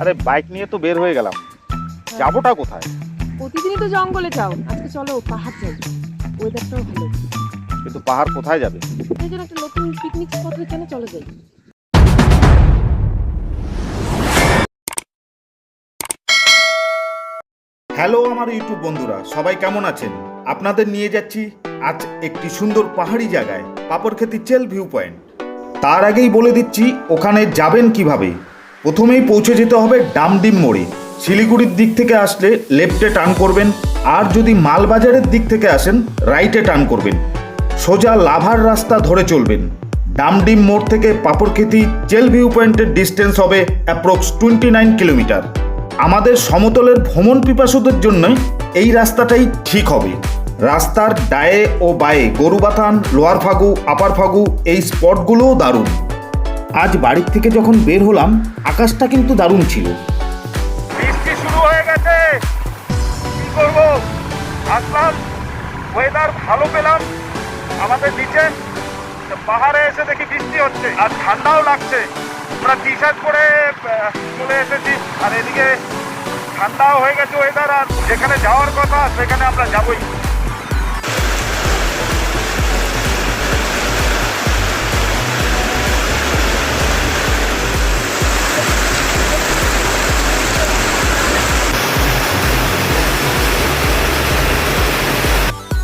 আরে বাইক নিয়ে তো বের হয়ে গেলাম। যাবোটা কোথায়? প্রতিদিনই তো জঙ্গলে যাও। আজকে চলো পাহাড় যাই। ওয়েদারটাও ভালো। কিন্তু পাহাড় কোথায় যাবে? এই জন্য একটা নতুন পিকনিক স্পট হচ্ছে না চলো যাই। হ্যালো আমার ইউটিউব বন্ধুরা সবাই কেমন আছেন? আপনাদের নিয়ে যাচ্ছি আজ একটি সুন্দর পাহাড়ি জায়গায় পাপড়খেতি চেল ভিউ পয়েন্ট তার আগেই বলে দিচ্ছি ওখানে যাবেন কীভাবে? প্রথমেই পৌঁছে যেতে হবে ডামডিম মোড়ে। শিলিগুড়ির দিক থেকে আসলে লেফটে টার্ন করবেন, আর যদি মালবাজারের দিক থেকে আসেন, রাইটে টার্ন করবেন। সোজা লাভার রাস্তা ধরে চলবেন। ডামডিম মোড় থেকে পাপড়খেতি চেল ভিউ পয়েন্টের ডিস্টেন্স হবে অ্যাপ্রক্স টোয়েন্টি নাইন কিলোমিটার। আমাদের সমতলের ভ্রমণ পিপাসুদের জন্য এই রাস্তাটাই ঠিক হবে। রাস্তার ডায়ে ও বায়ে গরুবাথান লোয়ার ফাগু আপার ফাগু এই স্পটগুলোও দারুণ। আজ বাড়ির থেকে যখন বের হলাম, আকাশটা কিন্তু দারুণ ছিল। বৃষ্টি শুরু হয়ে গেছে। কি করব? আসলাম। ওয়েদার ভালো পেলাম। আমাদের নিচে পাহাড়ে এসে দেখি বৃষ্টি হচ্ছে। আর ঠান্ডাও লাগছে। আমরা টি শার্ট পরে চলে এসেছি। আর এদিকে ঠান্ডাও হয়ে গেছে ওয়েদার আর যেখানে যাওয়ার কথা, সেখানে আমরা যাবই।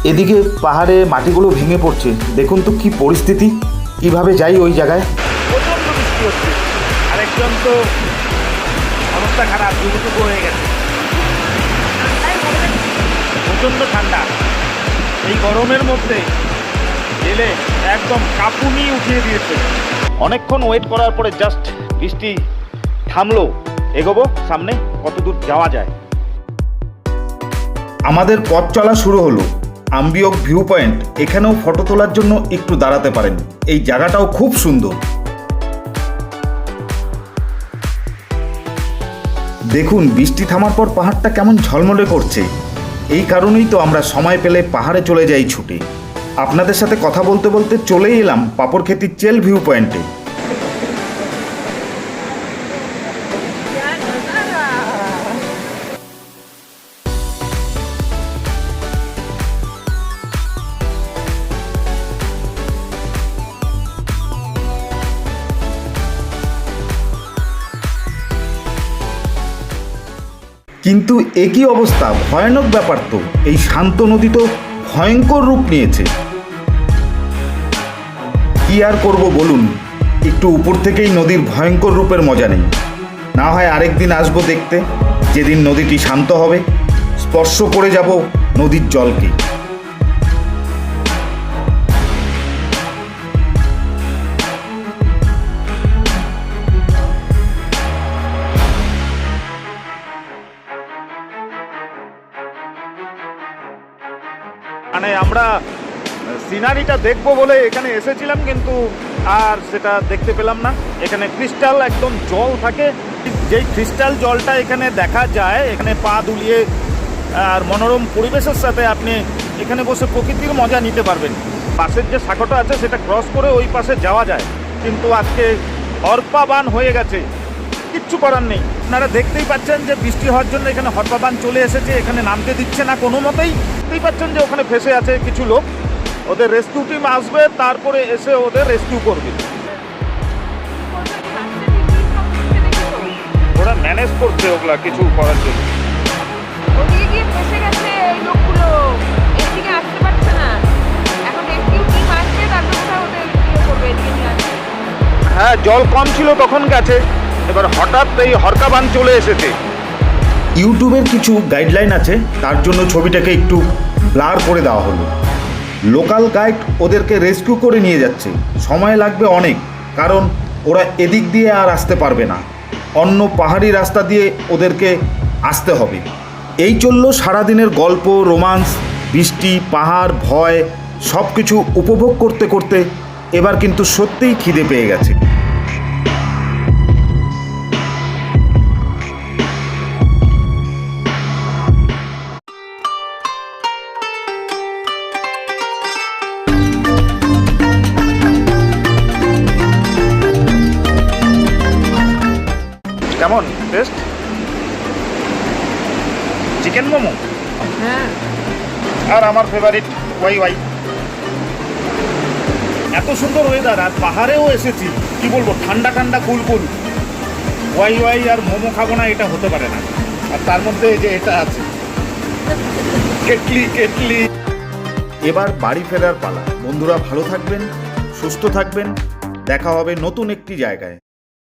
এদিকে পাহাড়ে মাটিগুলো ভেঙে পড়ছে। দেখুন তো কি পরিস্থিতি। কীভাবে যাই ওই জায়গায়? প্রচণ্ড বৃষ্টি হচ্ছে। আরেকজন তো অবস্থা খারাপ হয়ে গেছে। প্রচণ্ড ঠান্ডা। এই গরমের মধ্যে গেলে একদম কাঁপুনি উঠিয়ে দিয়েছে। অনেকক্ষণ ওয়েট করার পরে জাস্ট বৃষ্টি থামলো। এগোবো সামনে কত দূর যাওয়া যায়। আমাদের পথ চলা শুরু হলো। আম্বিয়ক ভিউ পয়েন্ট এখানেও ফটো তোলার জন্য একটু দাঁড়াতে পারেন। এই জায়গাটাও খুব সুন্দর। দেখুন, বৃষ্টি থামার পর পাহাড়টা কেমন ঝলমলে করছে। এই কারণেই তো আমরা সময় পেলে পাহাড়ে চলে যাই ছুটে। আপনাদের সাথে কথা বলতে বলতে চলেই এলাম পাপড়খেতির চেল ভিউ পয়েন্টে কিন্তু একই অবস্থা, ভয়ানক ব্যাপার তো। এই শান্ত নদী তো ভয়ঙ্কর রূপ নিয়েছে। কি আর করব বলুন, একটু উপর থেকেই নদীর ভয়ঙ্কর রূপের মজা নেই। না হয় আরেকদিন আসব দেখতে, যেদিন নদীটি শান্ত হবে। স্পর্শ করে যাব নদীর জলকে। মানে আমরা সিনারিটা দেখব বলে এখানে এসেছিলাম কিন্তু আর সেটা দেখতে পেলাম না। এখানে ক্রিস্টাল একদম জল থাকে। যেই ক্রিস্টাল জলটা এখানে দেখা যায়, এখানে পা দুলিয়ে, আর মনোরম পরিবেশের সাথে আপনি এখানে বসে প্রকৃতির মজা নিতে পারবেন। পাশের যে শাখাটা আছে, সেটা ক্রস করে ওই পাশে যাওয়া যায়। কিন্তু আজকে হরপাবান হয়ে গেছে। কিচ্ছু করার নেই। আপনারা দেখতেই পাচ্ছেন যে বৃষ্টি হওয়ার জন্য এখানে হরপাবান চলে এসেছে এখানে নামতে দিচ্ছে না কোনো মতেই। দেখতেই পাচ্ছেন যে ওখানে ফেসে আছে কিছু লোক। ওদের রেস্কিউ টিম আসবে তারপরে এসে ওদের রেস্কিউ করবে। ওরা ম্যানেজ করছে ওগুলা কিছু করার জন্য। ওদিকে গিয়ে ফেসে গেছে এই লোকগুলো। এদিকে আসতে পারছে না। এখন রেস্কিউ টিম আসবে তারপর কোথাও ওদের ইয়ে করবে এদিকে হ্যাঁ জল কম ছিল তখন গেছে। এবার হঠাৎ এই হরকাবান চলে এসেছে। ইউটিউবের কিছু গাইডলাইন আছে, তার জন্য ছবিটাকে একটু ব্লার করে দেওয়া হলো। লোকাল গাইড ওদেরকে রেস্কিউ করে নিয়ে যাচ্ছে। সময় লাগবে অনেক, কারণ ওরা এদিক দিয়ে আর আসতে পারবে না। অন্য পাহাড়ি রাস্তা দিয়ে ওদেরকে আসতে হবে। এই চলল সারাদিনের গল্প, রোমান্স, বৃষ্টি, পাহাড়, ভয় সব কিছু উপভোগ করতে করতে এবার কিন্তু সত্যিই খিদে পেয়ে গেছে। কেমন? Taste chicken momo? হ্যাঁ। আর আমার ফেভারিট ওয়াই ওয়াই। এত সুন্দর ওয়েদার আর পাহাড়েও এসেছি। কি বলব ঠান্ডা ঠান্ডা কুল কুল। ওয়াই ওয়াই আর মোমো খাব না এটা হতে পারে না। আর তার মধ্যে যে এটা আছে। কেটলি কেটলি। এবার বাড়ি ফেরার পালা। বন্ধুরা ভালো থাকবেন সুস্থ থাকবেন। দেখা হবে নতুন একটি জায়গায়।